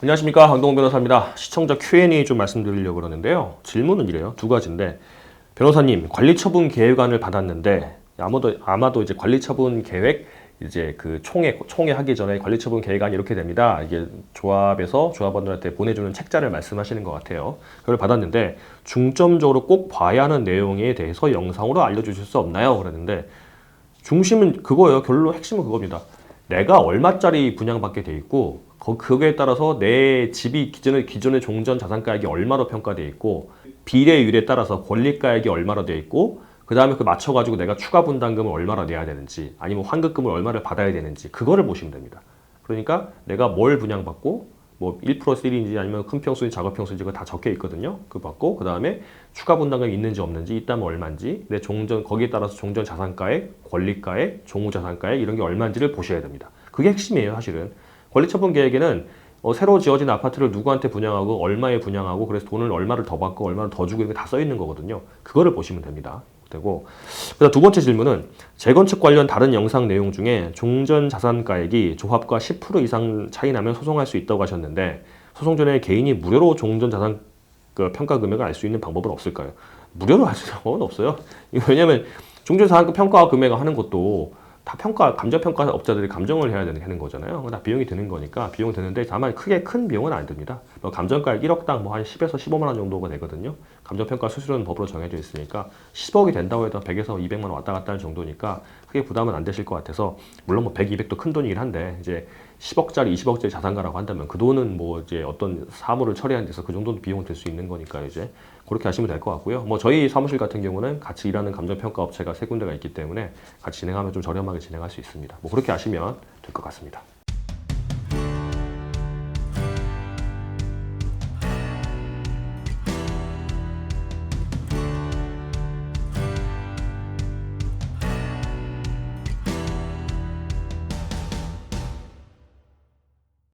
안녕하십니까 강동원 변호사입니다. 시청자 Q&A 좀 말씀드리려고 그러는데요. 질문은 이래요. 두 가지인데 변호사님 관리처분 계획안을 받았는데 아마도 아마도 이제 관리처분 계획 이제 그 총회 총회 하기 전에 관리처분 계획안이 이렇게 됩니다. 이게 조합에서 조합원들한테 보내주는 책자를 말씀하시는 것 같아요. 그걸 받았는데 중점적으로 꼭 봐야 하는 내용에 대해서 영상으로 알려주실 수 없나요? 그랬는데 중심은 그거예요. 결론 핵심은 그겁니다. 내가 얼마짜리 분양받게 돼 있고 거- 그거에 따라서 내 집이 기존의 기존의 종전 자산가액이 얼마로 평가돼 있고 비례율에 따라서 권리가액이 얼마로 돼 있고 그 다음에 그 맞춰가지고 내가 추가 분담금을 얼마나 내야 되는지 아니면 환급금을 얼마를 받아야 되는지 그거를 보시면 됩니다. 그러니까 내가 뭘 분양받고 뭐1% 1인지 아니면 큰 평수인지 작은 평수인지 그거 다 적혀 있거든요. 그 받고 그 다음에 추가 분담금이 있는지 없는지 있다면 얼마인지 내 종전 거기에 따라서 종전 자산가액, 권리가액, 종후 자산가액 이런 게 얼마인지를 보셔야 됩니다. 그게 핵심이에요, 사실은. 권리처분 계획에는 어, 새로 지어진 아파트를 누구한테 분양하고 얼마에 분양하고 그래서 돈을 얼마를 더 받고 얼마를 더 주고 이런 게다 써 있는 거거든요. 그거를 보시면 됩니다. 되고 그다음 두 번째 질문은 재건축 관련 다른 영상 내용 중에 종전 자산가액이 조합과 10% 이상 차이 나면 소송할 수 있다고 하셨는데 소송 전에 개인이 무료로 종전 자산 그 평가 금액을 알 수 있는 방법은 없을까요? 무료로 알 수 있는 방법은 없어요. 왜냐면 종전 자산 평가 금액을 하는 것도 다 평가 감정 평가 업자들이 감정을 해야 되는 거잖아요. 다 비용이 드는 거니까 비용 드는데 다만 크게 큰 비용은 안 듭니다. 뭐 감정가액 1억당 뭐 한 10에서 15만 원 정도가 되거든요. 감정 평가 수수료는 법으로 정해져 있으니까 10억이 된다고 해도 100에서 200만 원 왔다 갔다 하는 정도니까 크게 부담은 안 되실 것 같아서 물론 뭐 100, 200도 큰 돈이긴 한데 이제 10억짜리, 20억짜리 자산가라고 한다면 그 돈은 뭐 이제 어떤 사무를 처리하는 데서 그 정도는 비용 될수 있는 거니까 이제 그렇게 하시면 될 것 같고요. 뭐 저희 사무실 같은 경우는 같이 일하는 감정평가 업체가 세 군데가 있기 때문에 같이 진행하면 좀 저렴하게 진행할 수 있습니다. 뭐 그렇게 하시면 될 것 같습니다.